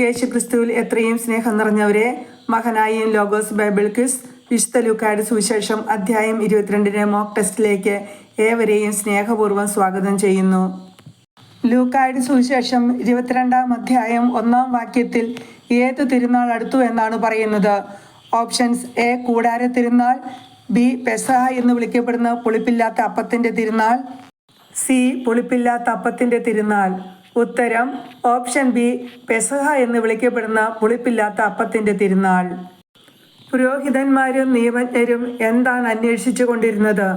യേശു ക്രിസ്തുവിൽ എത്രയും സ്നേഹം നിറഞ്ഞവരെ മഹനായും ലോഗോസ് ബൈബിൾ ക്വിസ് വിശുദ്ധ ലൂക്കായുടെ സുവിശേഷം അധ്യായം ഇരുപത്തിരണ്ടിന് മോക്ക് ടെസ്റ്റിലേക്ക് ഏവരെയും സ്നേഹപൂർവം സ്വാഗതം ചെയ്യുന്നു. ലൂക്കാട് സുവിശേഷം ഇരുപത്തിരണ്ടാം അധ്യായം ഒന്നാം വാക്യത്തിൽ ഏത് തിരുനാൾ അടുത്തു എന്നാണ് പറയുന്നത്. ഓപ്ഷൻസ് എ കൂടാര തിരുനാൾ ബി പെസഹ എന്ന് വിളിക്കപ്പെടുന്ന പുളിപ്പില്ലാത്ത അപ്പത്തിന്റെ തിരുനാൾ സി പുളിപ്പില്ലാത്ത അപ്പത്തിന്റെ തിരുനാൾ. ഉത്തരം ഓപ്ഷൻ ബി പെസഹ എന്ന് വിളിക്കപ്പെടുന്ന പുളിപ്പില്ലാത്ത അപ്പത്തിന്റെ തിരുനാൾ. പുരോഹിതന്മാരും നിയമജ്ഞരും എന്താണ് അന്വേഷിച്ചു കൊണ്ടിരുന്നത്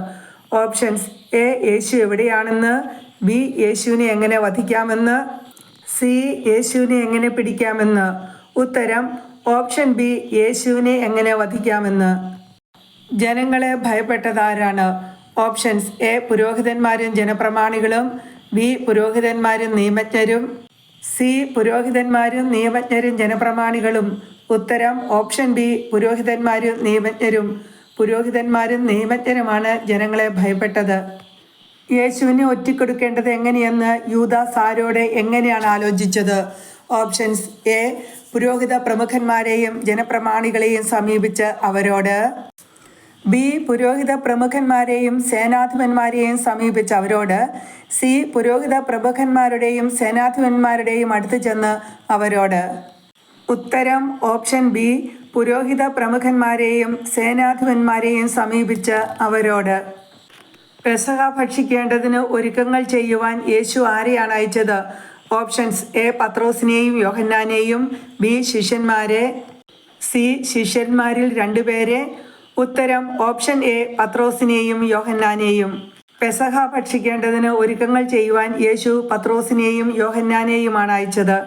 ഓപ്ഷൻസ് എ യേശു എവിടെയാണെന്ന് ബി യേശുവിനെ എങ്ങനെ വധിക്കാമെന്ന് സി യേശുവിനെ എങ്ങനെ പിടിക്കാമെന്ന്. ഉത്തരം ഓപ്ഷൻ ബി യേശുവിനെ എങ്ങനെ വധിക്കാമെന്ന്. ജനങ്ങളെ ഭയപ്പെട്ടതാരാണ്? ഓപ്ഷൻസ് എ പുരോഹിതന്മാരും ജനപ്രമാണികളും ബി പുരോഹിതന്മാരും നിയമജ്ഞരും സി പുരോഹിതന്മാരും നിയമജ്ഞരും ജനപ്രമാണികളും ഉത്തരം ഓപ്ഷൻ ബി പുരോഹിതന്മാരും നിയമജ്ഞരും പുരോഹിതന്മാരും നിയമജ്ഞരുമാണ് ജനങ്ങളെ ഭയപ്പെട്ടത്. യേശുവിനെ ഒറ്റിക്കൊടുക്കേണ്ടത് എങ്ങനെയെന്ന് യൂദാസ് ആരോടെ എങ്ങനെയാണ് ആലോചിച്ചത്? ഓപ്ഷൻസ് എ പുരോഹിത പ്രമുഖന്മാരെയും ജനപ്രമാണികളെയും സമീപിച്ച് അവരോട് ബി പുരോഹിത പ്രമുഖന്മാരെയും സേനാധിപന്മാരെയും സമീപിച്ച് അവരോട് സി പുരോഹിത പ്രമുഖന്മാരുടെയും സേനാധിപന്മാരുടെയും അടുത്ത് ചെന്ന് അവരോട് ഉത്തരം ഓപ്ഷൻ ബി പുരോഹിത പ്രമുഖന്മാരെയും സേനാധിപന്മാരെയും സമീപിച്ച് അവരോട് പെസഹ ഭക്ഷിക്കേണ്ടതിന് ഒരുക്കങ്ങൾ ചെയ്യുവാൻ യേശു ആരെയാണ് അയച്ചത്? ഓപ്ഷൻസ് എ പത്രോസിനെയും യോഹന്നാനെയും ബി ശിഷ്യന്മാരെ സി ശിഷ്യന്മാരിൽ രണ്ടുപേരെ ഉത്തരം ഓപ്ഷൻ എ പത്രോസിനെയും യോഹന്നാനെയും. പെസഹ ഭക്ഷിക്കേണ്ടതിന് ഒരുക്കങ്ങൾ ചെയ്യുവാൻ യേശു പത്രോസിനെയും യോഹന്നാനെയുമാണ് അയച്ചത്.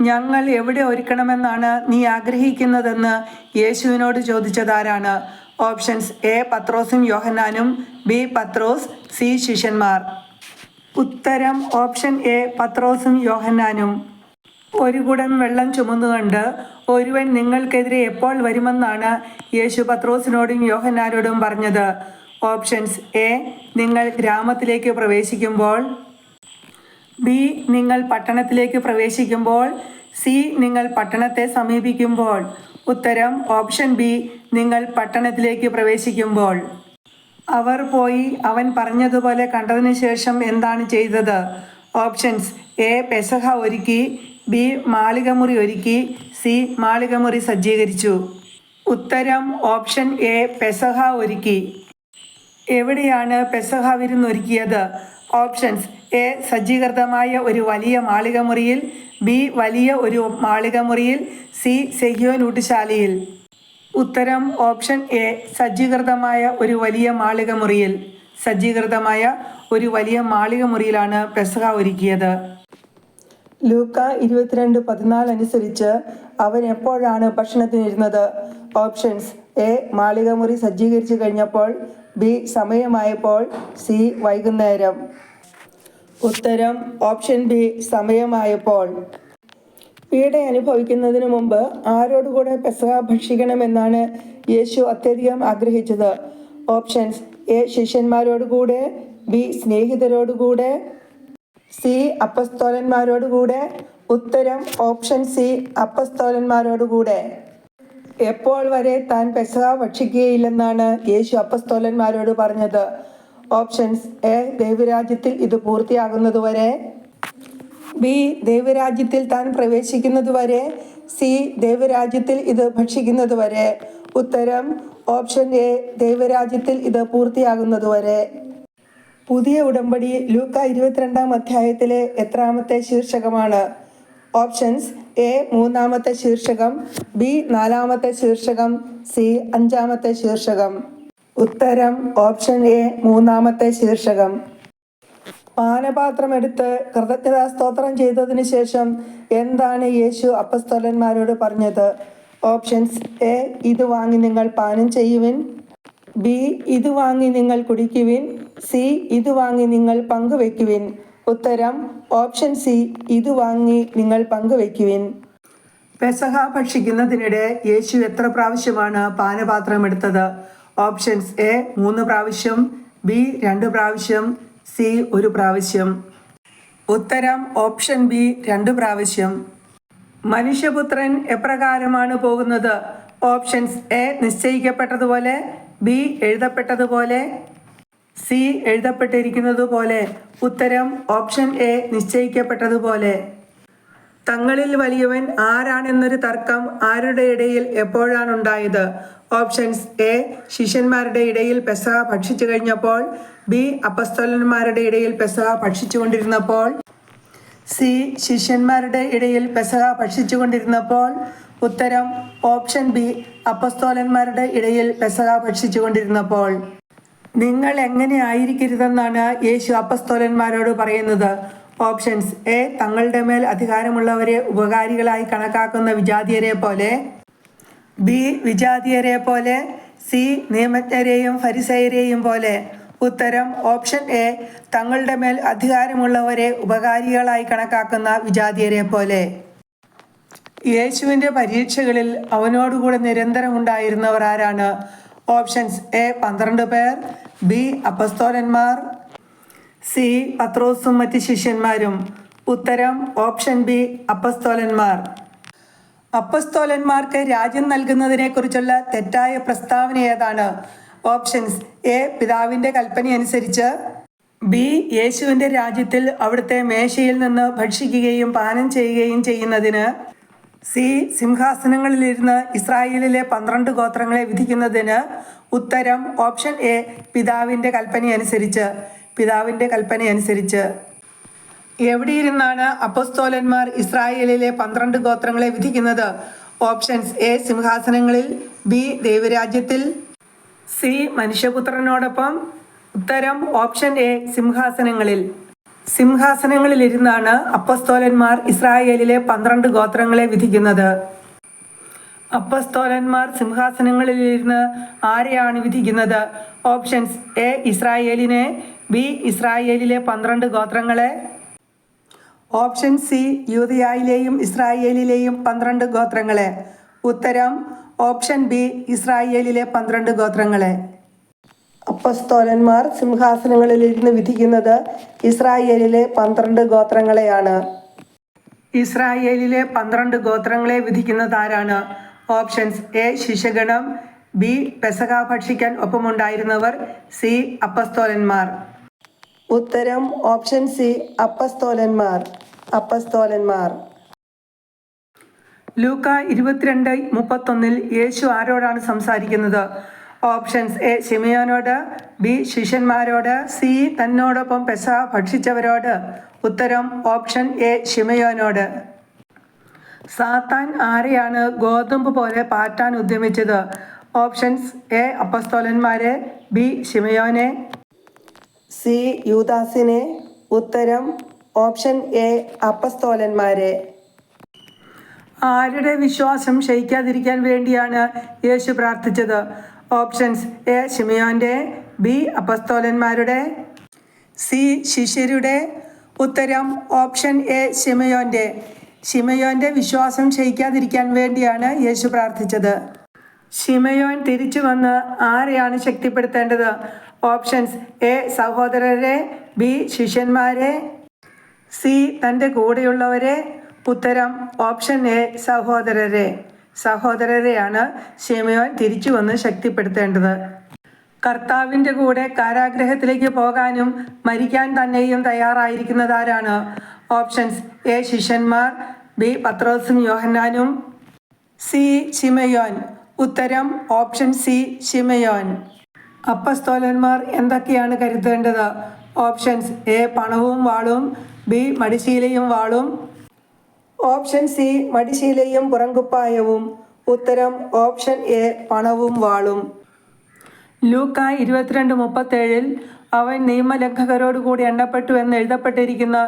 ഞങ്ങൾ എവിടെ ഒരുക്കണമെന്നാണ് നീ ആഗ്രഹിക്കുന്നതെന്ന് യേശുവിനോട് ചോദിച്ചതാരാണ്? ഓപ്ഷൻസ് എ പത്രോസും യോഹന്നാനും ബി പത്രോസ് സി ശിഷ്യന്മാർ. ഉത്തരം ഓപ്ഷൻ എ പത്രോസും യോഹന്നാനും. ഒരു കുടം വെള്ളം ചുമന്നുകൊണ്ട് ഒരുവൻ നിങ്ങൾക്കെതിരെ എപ്പോൾ വരുമെന്നാണ് യേശു പത്രോസിനോടും യോഹന്നാരോടും പറഞ്ഞത്. ഓപ്ഷൻസ് എ നിങ്ങൾ ഗ്രാമത്തിലേക്ക് പ്രവേശിക്കുമ്പോൾ. ബി നിങ്ങൾ പട്ടണത്തിലേക്ക് പ്രവേശിക്കുമ്പോൾ. സി നിങ്ങൾ പട്ടണത്തെ സമീപിക്കുമ്പോൾ. ഉത്തരം ഓപ്ഷൻ ബി നിങ്ങൾ പട്ടണത്തിലേക്ക് പ്രവേശിക്കുമ്പോൾ. അവർ പോയി അവൻ പറഞ്ഞതുപോലെ കണ്ടതിന് ശേഷം എന്താണ് ചെയ്തത്? ഓപ്ഷൻസ് എ പെസഹ ഒരുക്കി. ബി മാളികമുറി ഒരുക്കി സി മാളികമുറി സജ്ജീകരിച്ചു. ഉത്തരം ഓപ്ഷൻ എ പെസഹ ഒരുക്കി. എവിടെയാണ് പെസഹ വിരുന്നൊരുക്കിയത്? ഓപ്ഷൻസ് എ സജ്ജീകൃതമായ ഒരു വലിയ മാളികമുറിയിൽ ബി വലിയ ഒരു മാളികമുറിയിൽ സി സെഹ്യോൻ ഊട്ടുശാലയിൽ ഉത്തരം ഓപ്ഷൻ എ സജ്ജീകൃതമായ ഒരു വലിയ മാളികമുറിയിൽ. സജ്ജീകൃതമായ ഒരു വലിയ മാളികമുറിയിലാണ് പെസഹ ഒരുക്കിയത്. ലൂക്ക ഇരുപത്തിരണ്ട് പതിനാല് അനുസരിച്ച് അവൻ എപ്പോഴാണ് ഭക്ഷണത്തിനിരുന്നത്? ഓപ്ഷൻസ് എ മാളികമുറി സജ്ജീകരിച്ചു കഴിഞ്ഞപ്പോൾ ബി സമയമായപ്പോൾ സി വൈകുന്നേരം. ഉത്തരം ഓപ്ഷൻ ബി സമയമായപ്പോൾ. പീഡ അനുഭവിക്കുന്നതിന് മുമ്പ് ആരോടുകൂടെ പെസഹ ഭക്ഷിക്കണമെന്നാണ് യേശു അത്യധികം ആഗ്രഹിച്ചത്. ഓപ്ഷൻസ് എ ശിഷ്യന്മാരോടുകൂടെ ബി സ്നേഹിതരോടുകൂടെ സി അപ്പസ്തോലന്മാരോടുകൂടെ. ഉത്തരം ഓപ്ഷൻ സി അപ്പസ്തോലന്മാരോടുകൂടെ. എപ്പോൾ വരെ താൻ പെസഹ ഭക്ഷിക്കുകയില്ലെന്നാണ് യേശു അപ്പസ്തോലന്മാരോട് പറഞ്ഞത്. ഓപ്ഷൻസ് എ ദൈവരാജ്യത്തിൽ ഇത് പൂർത്തിയാകുന്നതുവരെ ബി ദൈവരാജ്യത്തിൽ താൻ പ്രവേശിക്കുന്നതുവരെ സി ദൈവരാജ്യത്തിൽ ഇത് ഭക്ഷിക്കുന്നതുവരെ ഉത്തരം ഓപ്ഷൻ എ ദൈവരാജ്യത്തിൽ ഇത് പൂർത്തിയാകുന്നതുവരെ പുതിയ ഉടമ്പടി ലൂക്ക ഇരുപത്തിരണ്ടാം അധ്യായത്തിലെ എത്രാമത്തെ ശീർഷകമാണ്. ഓപ്ഷൻസ് എ മൂന്നാമത്തെ ശീർഷകം ബി നാലാമത്തെ ശീർഷകം സി അഞ്ചാമത്തെ ശീർഷകം. ഉത്തരം ഓപ്ഷൻ എ മൂന്നാമത്തെ ശീർഷകം. പാനപാത്രമെടുത്ത് കൃതജ്ഞതാ സ്തോത്രം ചെയ്തതിനു ശേഷം എന്താണ് യേശു അപ്പസ്തോലന്മാരോട് പറഞ്ഞത്? ഓപ്ഷൻസ് എ ഇത് വാങ്ങി നിങ്ങൾ പാനം ചെയ്യുവിൻ ബി ഇത് വാങ്ങി നിങ്ങൾ കുടിക്കുവിൻ സി ഇത് വാങ്ങി നിങ്ങൾ പങ്കുവെക്കുവിൻ ഉത്തരം ഓപ്ഷൻ സി ഇത് വാങ്ങി നിങ്ങൾ പങ്കുവെക്കുവിൻ പെസഹ ഭക്ഷിക്കുന്നതിനിടെ യേശു എത്ര പ്രാവശ്യമാണ് പാനപാത്രം എടുത്തത്? ഓപ്ഷൻസ് എ മൂന്ന് പ്രാവശ്യം ബി രണ്ട് പ്രാവശ്യം സി ഒരു പ്രാവശ്യം. ഉത്തരം ഓപ്ഷൻ ബി രണ്ട് പ്രാവശ്യം. മനുഷ്യപുത്രൻ എപ്രകാരമാണ് പോകുന്നത്? ഓപ്ഷൻസ് എ നിശ്ചയിക്കപ്പെട്ടതുപോലെ ബി എഴുതപ്പെട്ടതുപോലെ സി എഴുതപ്പെട്ടിരിക്കുന്നതുപോലെ ഉത്തരം ഓപ്ഷൻ എ നിശ്ചയിക്കപ്പെട്ടതുപോലെ. തങ്ങളിൽ വലിയവൻ ആരാണെന്നൊരു തർക്കം ആരുടെ ഇടയിൽ എപ്പോഴാണ് ഉണ്ടായത്? ഓപ്ഷൻസ് എ ശിഷ്യന്മാരുടെ ഇടയിൽ പെസഹ ഭക്ഷിച്ചു കഴിഞ്ഞപ്പോൾ ബി അപ്പസ്തോലന്മാരുടെ ഇടയിൽ പെസഹ ഭക്ഷിച്ചുകൊണ്ടിരുന്നപ്പോൾ സി ശിഷ്യന്മാരുടെ ഇടയിൽ പെസഹ ഭക്ഷിച്ചുകൊണ്ടിരുന്നപ്പോൾ ഉത്തരം ഓപ്ഷൻ ബി അപ്പസ്തോലന്മാരുടെ ഇടയിൽ പെസഹ ഭക്ഷിച്ചുകൊണ്ടിരുന്നപ്പോൾ. നിങ്ങൾ എങ്ങനെ ആയിരിക്കരുതെന്നാണ് യേശു അപ്പസ്തോലന്മാരോട് പറയുന്നത്. ഓപ്ഷൻസ് എ തങ്ങളുടെ മേൽ അധികാരമുള്ളവരെ ഉപകാരികളായി കണക്കാക്കുന്ന വിജാതിയരെ പോലെ. ബി വിജാതിയരെ പോലെ. സി നിയമജ്ഞരെയും ഫരിസയരെയും പോലെ. ഉത്തരം ഓപ്ഷൻ എ തങ്ങളുടെ മേൽ അധികാരമുള്ളവരെ ഉപകാരികളായി കണക്കാക്കുന്ന വിജാതിയരെ പോലെ. യേശുവിന്റെ പരീക്ഷകളിൽ അവനോടുകൂടെ നിരന്തരം ഉണ്ടായിരുന്നവർ ആരാണ് ഓപ്ഷൻസ് എ പന്ത്രണ്ട് പേർ ബി അപ്പസ്തോലന്മാർ സി പത്രോസും മറ്റ് ശിഷ്യന്മാരും. ഉത്തരം ഓപ്ഷൻ ബി അപ്പസ്തോലന്മാർ. അപ്പസ്തോലന്മാർക്ക് രാജ്യം നൽകുന്നതിനെക്കുറിച്ചുള്ള തെറ്റായ പ്രസ്താവന ഏതാണ്? ഓപ്ഷൻസ് എ പിതാവിന്റെ കൽപ്പനയനുസരിച്ച് ബി യേശുവിന്റെ രാജ്യത്തിൽ അവിടുത്തെ മേശയിൽ നിന്ന് ഭക്ഷിക്കുകയും പാനം ചെയ്യുകയും ചെയ്യുന്നതിന് സി സിംഹാസനങ്ങളിലിരുന്ന് ഇസ്രായേലിലെ പന്ത്രണ്ട് ഗോത്രങ്ങളെ വിധിക്കുന്നതിന് ഉത്തരം ഓപ്ഷൻ എ പിതാവിന്റെ കൽപ്പന അനുസരിച്ച്. പിതാവിന്റെ കൽപ്പന അനുസരിച്ച്. എവിടെയിരുന്നാണ് അപ്പസ്തോലന്മാർ ഇസ്രായേലിലെ പന്ത്രണ്ട് ഗോത്രങ്ങളെ വിധിക്കുന്നത്? ഓപ്ഷൻസ് എ സിംഹാസനങ്ങളിൽ ബി ദൈവരാജ്യത്തിൽ. സി മനുഷ്യപുത്രനോടൊപ്പം. ഉത്തരം ഓപ്ഷൻ എ സിംഹാസനങ്ങളിൽ. സിംഹാസനങ്ങളിൽ ഇരുന്നാണ് അപ്പസ്തോലന്മാർ ഇസ്രായേലിലെ പന്ത്രണ്ട് ഗോത്രങ്ങളെ വിധിക്കുന്നത്. അപ്പസ്തോലന്മാർ സിംഹാസനങ്ങളിലിരുന്ന് ആരെയാണ് വിധിക്കുന്നത്? ഓപ്ഷൻസ് എ ഇസ്രായേലിനെ ബി ഇസ്രായേലിലെ പന്ത്രണ്ട് ഗോത്രങ്ങളെ. ഓപ്ഷൻ സി യൂതയായിലെയും ഇസ്രായേലിലെയും പന്ത്രണ്ട് ഗോത്രങ്ങളെ. ഉത്തരം ഓപ്ഷൻ ബി ഇസ്രായേലിലെ പന്ത്രണ്ട് ഗോത്രങ്ങളെ. അപ്പസ്തോലന്മാർ സിംഹാസനങ്ങളിൽ ഇരുന്ന് വിധിക്കുന്നത് ഇസ്രായേലിലെ പന്ത്രണ്ട് ഗോത്രങ്ങളെയാണ്. ഇസ്രായേലിലെ പന്ത്രണ്ട് ഗോത്രങ്ങളെ വിധിക്കുന്നത് ആരാണ് ഓപ്ഷൻസ് എ ശിശഗണം ബി പെസക ഭക്ഷിക്കാൻ ഒപ്പമുണ്ടായിരുന്നവർ സി അപ്പസ്തോലന്മാർ. ഉത്തരം ഓപ്ഷൻ സി അപ്പസ്തോലന്മാർ. അപ്പസ്തോലന്മാർ. ലൂക്ക ഇരുപത്തിരണ്ട് മുപ്പത്തൊന്നിൽ യേശു ആരോടാണ് സംസാരിക്കുന്നത്? ഓപ്ഷൻസ്. എ ഷിമിയോനോട് ബി ശിഷ്യന്മാരോട് സി തന്നോടൊപ്പം പെസ ഭക്ഷിച്ചവരോട്. ഉത്തരം ഓപ്ഷൻ എ ഷിമയോനോട് സാത്താൻ ആരെയാണ് ഗോതമ്പ് പോലെ പാറ്റാൻ ഉദ്യമിച്ചത്? ഓപ്ഷൻസ് എ അപ്പസ്തോലന്മാരെ ബി ഷിമയോനെ സി യൂദാസിനെ. ഉത്തരം ഓപ്ഷൻ എ അപ്പസ്തോലന്മാരെ. ആരുടെ വിശ്വാസം ക്ഷയിക്കാതിരിക്കാൻ വേണ്ടിയാണ് യേശു പ്രാർത്ഥിച്ചത്? ഓപ്ഷൻസ് എ ഷിമിയോന്റെ ബി അപ്പസ്തോലന്മാരുടെ സി ശിഷ്യരുടെ. ഉത്തരം ഓപ്ഷൻ എ ഷിമയോന്റെ ഷിമയോന്റെ വിശ്വാസം ക്ഷയിക്കാതിരിക്കാൻ വേണ്ടിയാണ് യേശു പ്രാർത്ഥിച്ചത്. ഷിമയോൻ തിരിച്ചു വന്ന് ആരെയാണ് ശക്തിപ്പെടുത്തേണ്ടത്? ഓപ്ഷൻസ് എ സഹോദരരെ ബി ശിഷ്യന്മാരെ സി തന്റെ കൂടെയുള്ളവരെ. ഉത്തരം ഓപ്ഷൻ എ സഹോദരരെ. സഹോദരരെയാണ് ശിമയോൻ തിരിച്ചു വന്ന് ശക്തിപ്പെടുത്തേണ്ടത്. കർത്താവിന്റെ കൂടെ കാരാഗ്രഹത്തിലേക്ക് പോകാനും മരിക്കാൻ തന്നെയും തയ്യാറായിരിക്കുന്നതാരാണ്? ഓപ്ഷൻസ് എ ശിഷ്യന്മാർ ബി പത്രോസും യോഹന്നാനും. സി ശിമയോൻ. ഉത്തരം ഓപ്ഷൻ സി ശിമയോൻ. അപ്പസ്തോലന്മാർ എന്തൊക്കെയാണ് കരുതേണ്ടത്? ഓപ്ഷൻസ് എ പണവും വാളും ബി മടിശീലയും വാളും. ഓപ്ഷൻ സി മടിശീലയും പുറങ്കുപ്പായവും. ഉത്തരം ഓപ്ഷൻ എ പണവും വാളും. ലൂക്ക ഇരുപത്തിരണ്ട് മുപ്പത്തേഴിൽ അവൻ നിയമലംഘകരോടുകൂടി എണ്ണപ്പെട്ടു എന്ന് എഴുതപ്പെട്ടിരിക്കുന്ന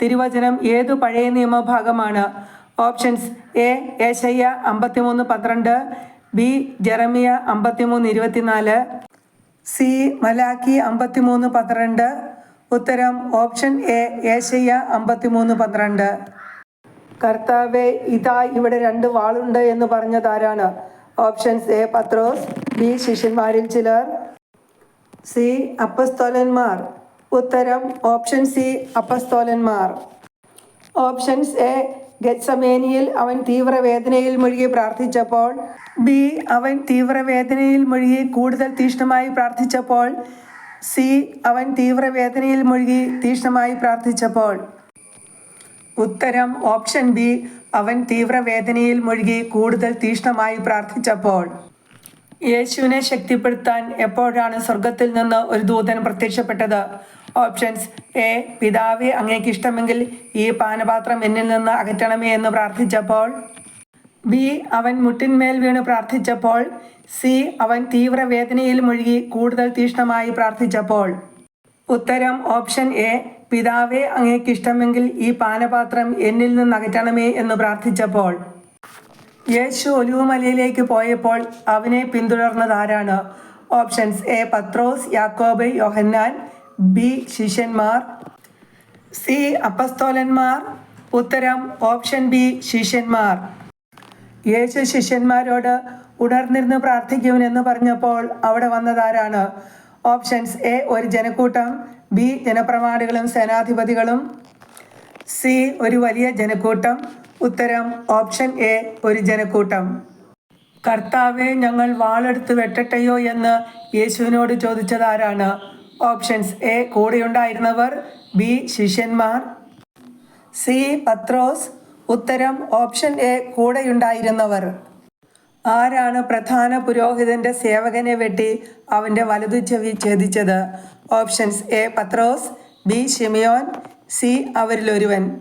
തിരുവചനം ഏതു പഴയ നിയമഭാഗമാണ്? ഓപ്ഷൻസ് എ ഏശയ്യ അമ്പത്തിമൂന്ന് പന്ത്രണ്ട് ബി ജെറമിയ അമ്പത്തിമൂന്ന് ഇരുപത്തിനാല് സി മലാക്കി അമ്പത്തിമൂന്ന് പന്ത്രണ്ട് ഉത്തരം ഓപ്ഷൻ എ ഏശയ്യ അമ്പത്തിമൂന്ന് പന്ത്രണ്ട്. കർത്താവെ ഇതാ ഇവിടെ രണ്ട് വാളുണ്ട് എന്ന് പറഞ്ഞതാരാണ്? ഓപ്ഷൻസ് എ പത്രോസ്. ബി ശിഷ്യന്മാരിൽ ചിലർ. സി അപ്പസ്തോലന്മാർ. ഉത്തരം ഓപ്ഷൻ സി അപ്പസ്തോലന്മാർ. ഓപ്ഷൻസ് എ ഗത്സമേനിയിൽ അവൻ തീവ്രവേദനയിൽ മുഴുകി പ്രാർത്ഥിച്ചപ്പോൾ ബി അവൻ തീവ്രവേദനയിൽ മുഴുകി കൂടുതൽ തീഷ്ണമായി പ്രാർത്ഥിച്ചപ്പോൾ സി അവൻ തീവ്രവേദനയിൽ മുഴുകി തീഷ്ണമായി പ്രാർത്ഥിച്ചപ്പോൾ. ഉത്തരം ഓപ്ഷൻ ബി അവൻ തീവ്രവേദനയിൽ മുഴുകി കൂടുതൽ തീഷ്ണമായി പ്രാർത്ഥിച്ചപ്പോൾ. യേശുവിനെ ശക്തിപ്പെടുത്താൻ എപ്പോഴാണ് സ്വർഗത്തിൽ നിന്ന് ഒരു ദൂതൻ പ്രത്യക്ഷപ്പെട്ടത്? ഓപ്ഷൻസ് എ പിതാവെ അങ്ങേക്ക് ഇഷ്ടമെങ്കിൽ ഈ പാനപാത്രം എന്നിൽ നിന്ന് അകറ്റണമേ എന്ന് പ്രാർത്ഥിച്ചപ്പോൾ. ബി അവൻ മുട്ടിന്മേൽ വീണ് പ്രാർത്ഥിച്ചപ്പോൾ. സി അവൻ തീവ്രവേദനയിൽ മുഴുകി കൂടുതൽ തീഷ്ണമായി പ്രാർത്ഥിച്ചപ്പോൾ. ഉത്തരം ഓപ്ഷൻ എ പിതാവെ അങ്ങേക്ക് ഇഷ്ടമെങ്കിൽ ഈ പാനപാത്രം എന്നിൽ നിന്ന് അകറ്റണമേ എന്ന് പ്രാർത്ഥിച്ചപ്പോൾ യേശു ഒലിവുമലയിലേക്ക് പോയപ്പോൾ അവനെ പിന്തുടർന്നതാരാണ് ഓപ്ഷൻസ് എ പത്രോസ് യാക്കോബ് യോഹന്നാൻ ബി ശിഷ്യന്മാർ സി അപ്പസ്തോലന്മാർ. ഉത്തരം ഓപ്ഷൻ ബി ശിഷ്യന്മാർ. യേശു ശിഷ്യന്മാരോട് ഉണർന്നിരുന്ന് പ്രാർത്ഥിക്കുവിനെന്ന് പറഞ്ഞപ്പോൾ അവിടെ വന്നതാരാണ് ഓപ്ഷൻസ് എ ഒരു ജനക്കൂട്ടം ബി ജനപ്രമാണികളും സേനാധിപതികളും സി ഒരു വലിയ ജനക്കൂട്ടം. ഉത്തരം ഓപ്ഷൻ എ ഒരു ജനക്കൂട്ടം. കർത്താവെ ഞങ്ങൾ വാളെടുത്ത് വെട്ടട്ടെയോ എന്ന് യേശുവിനോട് ചോദിച്ചത് ആരാണ് ഓപ്ഷൻസ് എ കൂടെയുണ്ടായിരുന്നവർ ബി ശിഷ്യന്മാർ. സി പത്രോസ്. ഉത്തരം ഓപ്ഷൻ എ കൂടെയുണ്ടായിരുന്നവർ. ആരാണ് പ്രധാന പുരോഹിതന്റെ സേവകനെ വെട്ടി അവന്റെ വലതു ചെവി ഛേദിച്ചത്? Options A. Pathros B. ഷിമിയോൻ സി. അവരിലൊരുവൻ.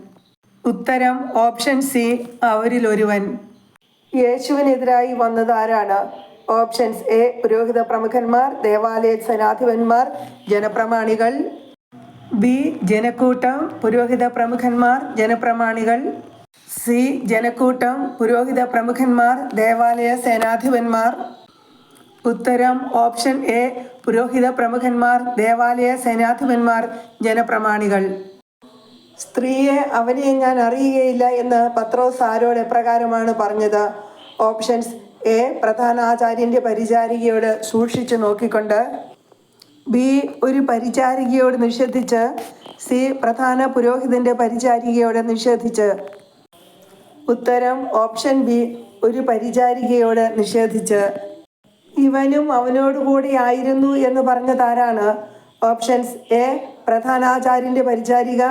ഉത്തരം ഓപ്ഷൻ സി. അവരിലൊരുവൻ. യേശുവിനെതിരായി വന്നത് ആരാണ്? Options A. പുരോഹിത പ്രമുഖന്മാർ ദേവാലയ സനാധിപന്മാർ ജനപ്രമാണികൾ. ബി. ജനക്കൂട്ടം പുരോഹിത പ്രമുഖന്മാർ ജനപ്രമാണികൾ. സി. ജനക്കൂട്ടം പുരോഹിത പ്രമുഖന്മാർ ദേവാലയ സേനാധിപന്മാർ. ഉത്തരം ഓപ്ഷൻ എ പുരോഹിത പ്രമുഖന്മാർ ദേവാലയ സേനാധിപന്മാർ ജനപ്രമാണികൾ. സ്ത്രീയെ അവനെ ഞാൻ അറിയുകയില്ല എന്ന് പത്രോസ് ആരോട് എപ്രകാരമാണ് പറഞ്ഞത്? ഓപ്ഷൻസ് എ പ്രധാന ആചാര്യന്റെ പരിചാരികയോട് സൂക്ഷിച്ചു നോക്കിക്കൊണ്ട്. ബി ഒരു പരിചാരികയോട് നിഷേധിച്ച്. സി പ്രധാന പുരോഹിതന്റെ പരിചാരികയോട് നിഷേധിച്ച്. ഉത്തരം ഓപ്ഷൻ ബി ഒരു പരിചാരികയോട് നിഷേധിച്ച്. ഇവനും അവനോടുകൂടി ആയിരുന്നു എന്ന് പറഞ്ഞതാരാണ്? ഓപ്ഷൻസ് എ പ്രധാനാചാര്യന്റെ പരിചാരിക.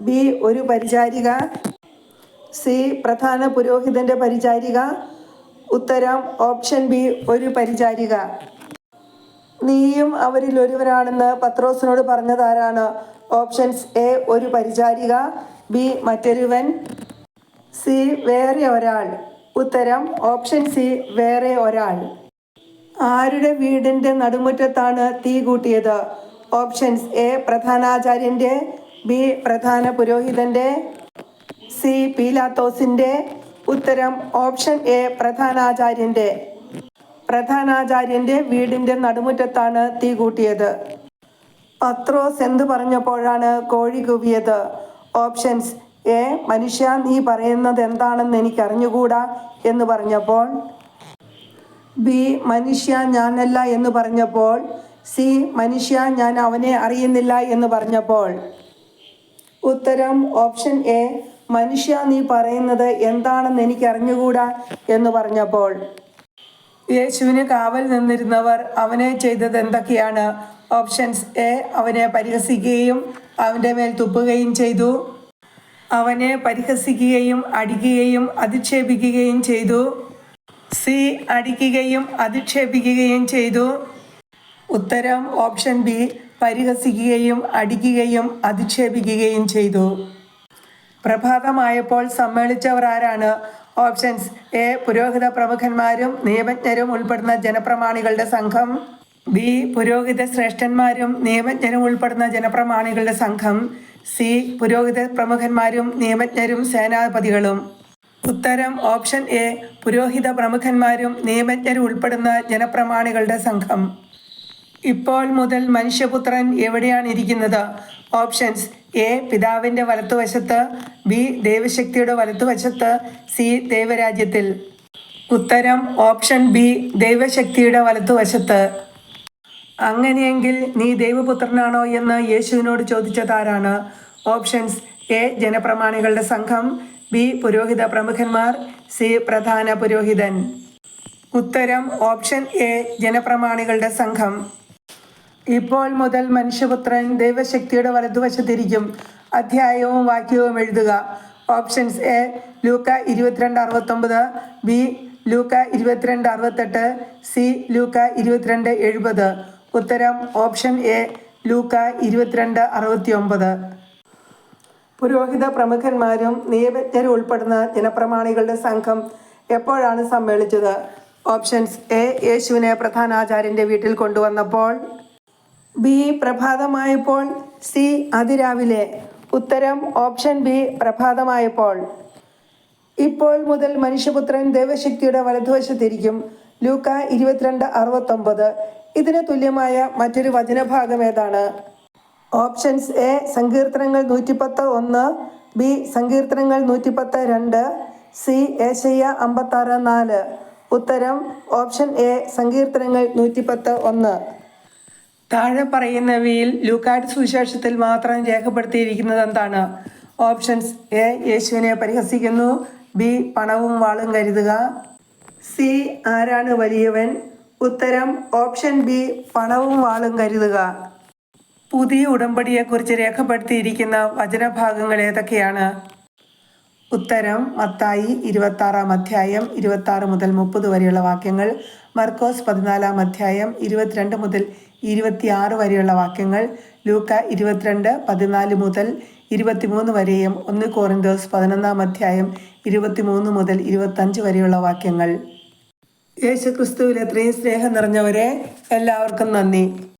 ബി ഒരു പരിചാരിക. സി പ്രധാന പുരോഹിതന്റെ പരിചാരിക. ഉത്തരം ഓപ്ഷൻ ബി ഒരു പരിചാരിക. നീയും അവരിൽ ഒരുവനാണെന്ന് പത്രോസിനോട് പറഞ്ഞതാരാണ്? ഓപ്ഷൻസ് എ ഒരു പരിചാരിക. ബി മറ്റൊരുവൻ. സി വേറെ ഒരാൾ. ഉത്തരം ഓപ്ഷൻ സി വേറെ ഒരാൾ. ആരുടെ വീടിന്റെ നടുമുറ്റത്താണ് തീ കൂട്ടിയത്? ഓപ്ഷൻസ് എ പ്രധാനാചാര്യന്റെ ബി പ്രധാന പുരോഹിതന്റെ സി പീലാത്തോസിന്റെ ഉത്തരം ഓപ്ഷൻ എ പ്രധാനാചാര്യന്റെ പ്രധാനാചാര്യന്റെ വീടിന്റെ നടുമുറ്റത്താണ് തീ കൂട്ടിയത്. പത്രോസ് എന്ത് പറഞ്ഞപ്പോഴാണ് കോഴി കൂവിയത്? ഓപ്ഷൻസ് എ മനുഷ്യ നീ പറയുന്നത് എന്താണെന്ന് എനിക്ക് അറിഞ്ഞുകൂടാ എന്ന് പറഞ്ഞപ്പോൾ ബി മനുഷ്യ ഞാനല്ല എന്ന് പറഞ്ഞപ്പോൾ സി മനുഷ്യ ഞാൻ അവനെ അറിയുന്നില്ല എന്ന് പറഞ്ഞപ്പോൾ. ഉത്തരം ഓപ്ഷൻ എ മനുഷ്യ നീ പറയുന്നത് എന്താണെന്ന് എനിക്ക് അറിഞ്ഞുകൂടാ എന്ന് പറഞ്ഞപ്പോൾ യേശുവിന് കാവൽ നിന്നിരുന്നവർ അവനെ ചെയ്തത് എന്തൊക്കെയാണ്? ഓപ്ഷൻസ് എ അവനെ പരിഹസിക്കുകയും അവന്റെ മേൽ തുപ്പുകയും ചെയ്തു. അവനെ പരിഹസിക്കുകയും അടിക്കുകയും അധിക്ഷേപിക്കുകയും ചെയ്തു. സി അടിക്കുകയും അധിക്ഷേപിക്കുകയും ചെയ്തു. ഉത്തരം ഓപ്ഷൻ ബി പരിഹസിക്കുകയും അടിക്കുകയും അധിക്ഷേപിക്കുകയും ചെയ്തു. പ്രഭാതമായപ്പോൾ സമ്മേളിച്ചവർ ആരാണ്? ഓപ്ഷൻസ് എ പുരോഹിത പ്രമുഖന്മാരും നിയമജ്ഞരും ഉൾപ്പെടുന്ന ജനപ്രമാണികളുടെ സംഘം. ബി പുരോഹിത ശ്രേഷ്ഠന്മാരും നിയമജ്ഞരും ഉൾപ്പെടുന്ന ജനപ്രമാണികളുടെ സംഘം. സി. പുരോഹിത പ്രമുഖന്മാരും നിയമജ്ഞരും സേനാപതികളും ഉത്തരം ഓപ്ഷൻ എ. പുരോഹിത പ്രമുഖന്മാരും നിയമജ്ഞരും ഉൾപ്പെടുന്ന ജനപ്രമാണികളുടെ സംഘം. ഇപ്പോൾ മുതൽ മനുഷ്യപുത്രൻ എവിടെയാണ് ഇരിക്കുന്നത് ഓപ്ഷൻസ് എ. പിതാവിന്റെ വലത്തുവശത്ത് ബി. ദൈവശക്തിയുടെ വലത്തുവശത്ത് സി. ദൈവരാജ്യത്തിൽ. ഉത്തരം ഓപ്ഷൻ ബി. ദൈവശക്തിയുടെ വലത്തുവശത്ത്. അങ്ങനെയെങ്കിൽ നീ ദൈവപുത്രനാണോ എന്ന് യേശുവിനോട് ചോദിച്ചതാരാണ്? ഓപ്ഷൻസ് എ ജനപ്രമാണികളുടെ സംഘം ബി പുരോഹിത പ്രമുഖന്മാർ സി പ്രധാന പുരോഹിതൻ. ഉത്തരം ഓപ്ഷൻ എ ജനപ്രമാണികളുടെ സംഘം. ഇപ്പോൾ മുതൽ മനുഷ്യപുത്രൻ ദൈവശക്തിയുടെ വലതുവശത്തിരിക്കും. അധ്യായവും വാക്യവും എഴുതുക. ഓപ്ഷൻസ് എ ലൂക്ക ഇരുപത്തിരണ്ട് അറുപത്തൊമ്പത് ബി ലൂക്ക ഇരുപത്തിരണ്ട് അറുപത്തെട്ട് സി ലൂക്ക ഇരുപത്തിരണ്ട് എഴുപത്. ഉത്തരം ഓപ്ഷൻ എ ലൂക്ക ഇരുപത്തിരണ്ട് അറുപത്തിയൊമ്പത്. പുരോഹിത പ്രമുഖന്മാരും നിയമജ്ഞരും ഉൾപ്പെടുന്ന ജനപ്രമാണികളുടെ സംഘം എപ്പോഴാണ് സമ്മേളിച്ചത്? ഓപ്ഷൻസ് എ യേശുവിനെ പ്രധാനാചാര്യന്റെ വീട്ടിൽ കൊണ്ടുവന്നപ്പോൾ. ബി പ്രഭാതമായപ്പോൾ. സി അതിരാവിലെ. ഉത്തരം ഓപ്ഷൻ ബി പ്രഭാതമായപ്പോൾ. ഇപ്പോൾ മുതൽ മനുഷ്യപുത്രൻ ദൈവശക്തിയുടെ വലതുവശത്തിരിക്കും. ലൂക്ക ഇരുപത്തിരണ്ട് അറുപത്തൊമ്പത്. ഇതിന് തുല്യമായ മറ്റൊരു വചനഭാഗം ഏതാണ്? ഓപ്ഷൻസ് എ സങ്കീർത്തനങ്ങൾ നൂറ്റിപ്പത്ത് ഒന്ന് ബി സങ്കീർത്തനങ്ങൾ നൂറ്റിപ്പത്ത് രണ്ട് സി ഏശയ്യ അമ്പത്താറ് നാല്. ഉത്തരം ഓപ്ഷൻ എ സങ്കീർത്തനങ്ങൾ നൂറ്റിപ്പത്ത് ഒന്ന്. താഴെ പറയുന്നവയിൽ ലൂക്കാറ്റ് സുവിശേഷത്തിൽ മാത്രം രേഖപ്പെടുത്തിയിരിക്കുന്നത് എന്താണ്? ഓപ്ഷൻസ് എ യേശുവിനെ പരിഹസിക്കുന്നു ബി പണവും വാളും കരുതുക സി ആരാണ് വലിയവൻ ഉത്തരം ഓപ്ഷൻ ബി പണവും വാളും കരുതുക. പുതിയ ഉടമ്പടിയെക്കുറിച്ച് രേഖപ്പെടുത്തിയിരിക്കുന്ന വചനഭാഗങ്ങൾ ഏതൊക്കെയാണ്? ഉത്തരം മത്തായി ഇരുപത്താറാം അധ്യായം ഇരുപത്തി ആറ് മുതൽ മുപ്പത് വരെയുള്ള വാക്യങ്ങൾ മർക്കോസ് പതിനാലാം അധ്യായം ഇരുപത്തിരണ്ട് മുതൽ ഇരുപത്തിയാറ് വരെയുള്ള വാക്യങ്ങൾ ലൂക്ക ഇരുപത്തിരണ്ട് പതിനാല് മുതൽ ഇരുപത്തിമൂന്ന് വരെയും ഒന്ന് കോറിന്തോസ് പതിനൊന്നാം അധ്യായം ഇരുപത്തിമൂന്ന് മുതൽ ഇരുപത്തഞ്ച് വരെയുള്ള വാക്യങ്ങൾ. യേശു ക്രിസ്തുവിൽ എത്രയും സ്നേഹം നിറഞ്ഞവരെ എല്ലാവർക്കും നന്ദി.